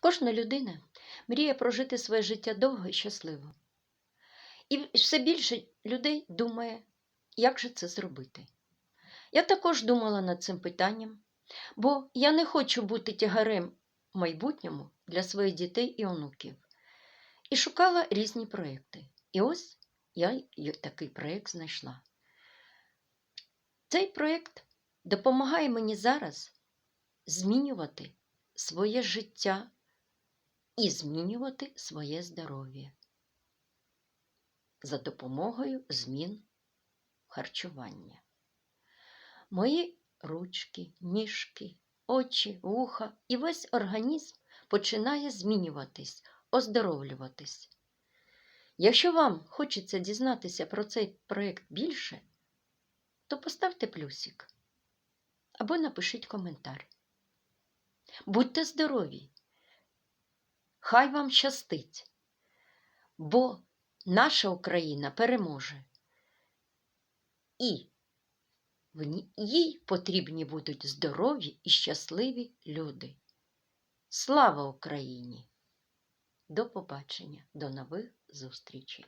Кожна людина мріє прожити своє життя довго і щасливо. І все більше людей думає, як же це зробити. Я також думала над цим питанням, бо я не хочу бути тягарем в майбутньому для своїх дітей і онуків. І шукала різні проекти. І ось я такий проєкт знайшла. Цей проєкт допомагає мені зараз змінювати своє життя і змінювати своє здоров'я за допомогою змін харчування. Мої ручки, ніжки, очі, вуха і весь організм починає змінюватись, оздоровлюватись. Якщо вам хочеться дізнатися про цей проєкт більше, то поставте плюсик або напишіть коментар. Будьте здорові! Хай вам щастить, бо наша Україна переможе. І в їй потрібні будуть здорові і щасливі люди. Слава Україні! До побачення, до нових зустрічей!